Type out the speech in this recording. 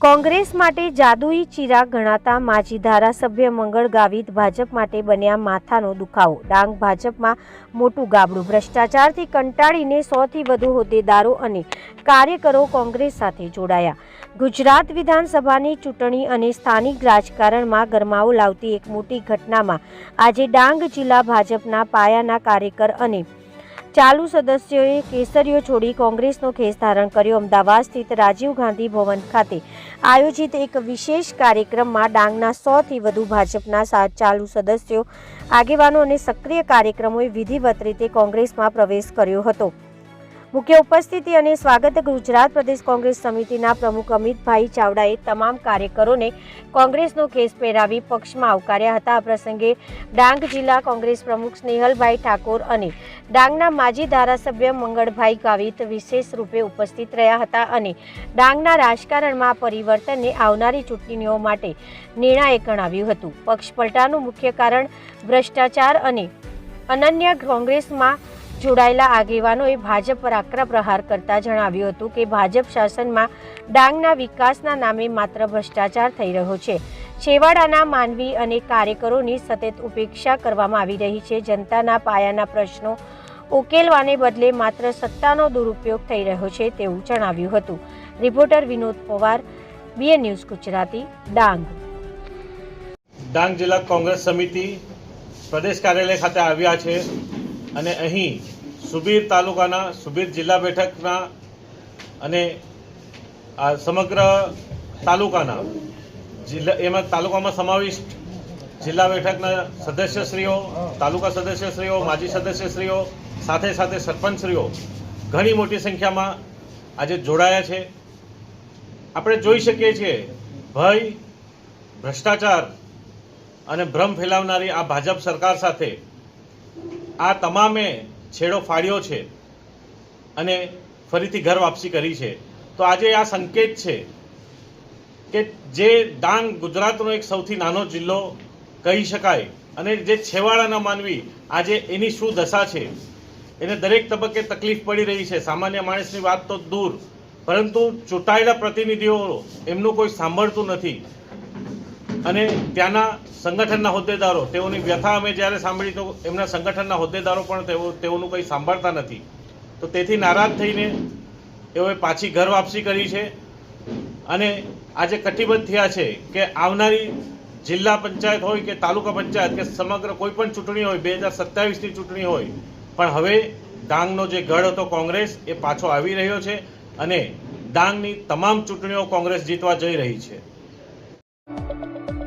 કોંગ્રેસ માટે જાદુઈ ચિરાગ ગણાતા માજી ધારાસભ્ય મંગળ ગાવિત ભાજપ માટે બન્યા માથાનો દુખાવો. ડાંગ ભાજપમાં મોટું ગાબડું. ભ્રષ્ટાચારથી કંટાળીને સોથી વધુ હોદ્દેદારો અને કાર્યકરો કોંગ્રેસ સાથે જોડાયા. ગુજરાત વિધાનસભાની ચૂંટણી અને સ્થાનિક રાજકારણમાં ગરમાવો લાવતી એક મોટી ઘટનામાં આજે ડાંગ જિલ્લા ભાજપના પાયાના કાર્યકર અને ચાલુ સદસ્યોએ કેસરીઓ છોડી કોંગ્રેસનો ખેસ ધારણ કર્યો. અમદાવાદ સ્થિત રાજીવ ગાંધી ભવન ખાતે આયોજિત એક વિશેષ કાર્યક્રમમાં ડાંગના સોથી વધુ ભાજપના ચાલુ સદસ્યો, આગેવાનો અને સક્રિય કાર્યક્રમોએ વિધિવત રીતે કોંગ્રેસમાં પ્રવેશ કર્યો હતો. મુખ્ય ઉપસ્થિતિ અને સ્વાગત ગુજરાત પ્રદેશ કોંગ્રેસ સમિતિના પ્રમુખ અમિતભાઈ ચાવડાએ તમામ કાર્યકરોને કોંગ્રેસનો કેસ પહેરાવી પક્ષમાં આવકાર્યા હતા. આ પ્રસંગે ડાંગ જિલ્લા કોંગ્રેસ પ્રમુખ સ્નેહલભાઈ ઠાકોર અને ડાંગના માજી ધારાસભ્ય મંગળભાઈ ગાવિત વિશેષ રૂપે ઉપસ્થિત રહ્યા હતા અને ડાંગના રાજકારણમાં પરિવર્તનને આવનારી ચૂંટણીઓ માટે નિર્ણાયક ગણાવ્યું હતું. પક્ષ પલટાનું મુખ્ય કારણ ભ્રષ્ટાચાર અને અનન્ય કોંગ્રેસમાં જોડાયેલા આગેવાનોએ ભાજપ પર આકરા પ્રહાર કરતા જણાવ્યું હતું કે ભાજપ શાસનમાં ડાંગના વિકાસના નામે માત્ર ભ્રષ્ટાચાર થઈ રહ્યો છે. છેવાડાના માનવી અને કાર્યકરોની સતત ઉપેક્ષા કરવામાં આવી રહી છે. જનતાના પાયાના પ્રશ્નો ઉકેલવાને બદલે માત્ર સત્તાનો દુરુપયોગ થઈ રહ્યો છે તેવું જણાવ્યું હતું. Reporter Vinod Pawar, BN news Gujarati, Dang. Dang જિલ્લા કોંગ્રેસ સમિતિ પ્રદેશ કાર્યાલય ખાતે આવ્યા છે અને અહીં સુબીર તાલુકાના, સુબીર જિલ્લા બેઠકના અને આ સમગ્ર તાલુકાના જિલ્લા, એમાં તાલુકામાં સમાવિષ્ટ જિલ્લા બેઠકના સદસ્યશ્રીઓ, તાલુકા સદસ્યશ્રીઓ, માજી સદસ્યશ્રીઓ, સાથે સાથે સરપંચશ્રીઓ ઘણી મોટી સંખ્યામાં આજે જોડાયા છે. આપણે જોઈ શકીએ છીએ, ભય, ભ્રષ્ટાચાર અને ભ્રમ ફેલાવનારી આ ભાજપ સરકાર સાથે આ તમામે છેડો ફાડ્યો છે અને ફરીથી ઘર વાપસી કરી છે. તો આજે આ સંકેત છે કે જે ડાંગ ગુજરાતનો એક સૌથી નાનો જિલ્લો કહી શકાય અને જે છેવાડાના માનવી આજે એની શું દશા છે, એને દરેક તબક્કે તકલીફ પડી રહી છે. સામાન્ય માણસની વાત તો દૂર, પરંતુ ચૂંટાયેલા પ્રતિનિધિઓ એમનું કોઈ સાંભળતું નથી. અને ત્યાંના સંગઠનના હોદ્દેદારો, તેઓની વ્યથા અમે જ્યારે સાંભળી તો એમના સંગઠનના હોદ્દેદારો પણ તેઓ, તેઓનું કંઈ સાંભળતા નથી. તો તેથી નારાજ થઈને તેઓએ પાછી ઘર વાપસી કરી છે. અને આજે કટિબદ્ધ થયા છે કે આવનારી જિલ્લા પંચાયત હોય કે તાલુકા પંચાયત કે સમગ્ર કોઈ પણ ચૂંટણી હોય, બે હજાર સત્યાવીસની ચૂંટણી હોય, પણ હવે ડાંગનો જે ગઢ હતો કોંગ્રેસ, એ પાછો આવી રહ્યો છે અને ડાંગની તમામ ચૂંટણીઓ કોંગ્રેસ જીતવા જઈ રહી છે. Música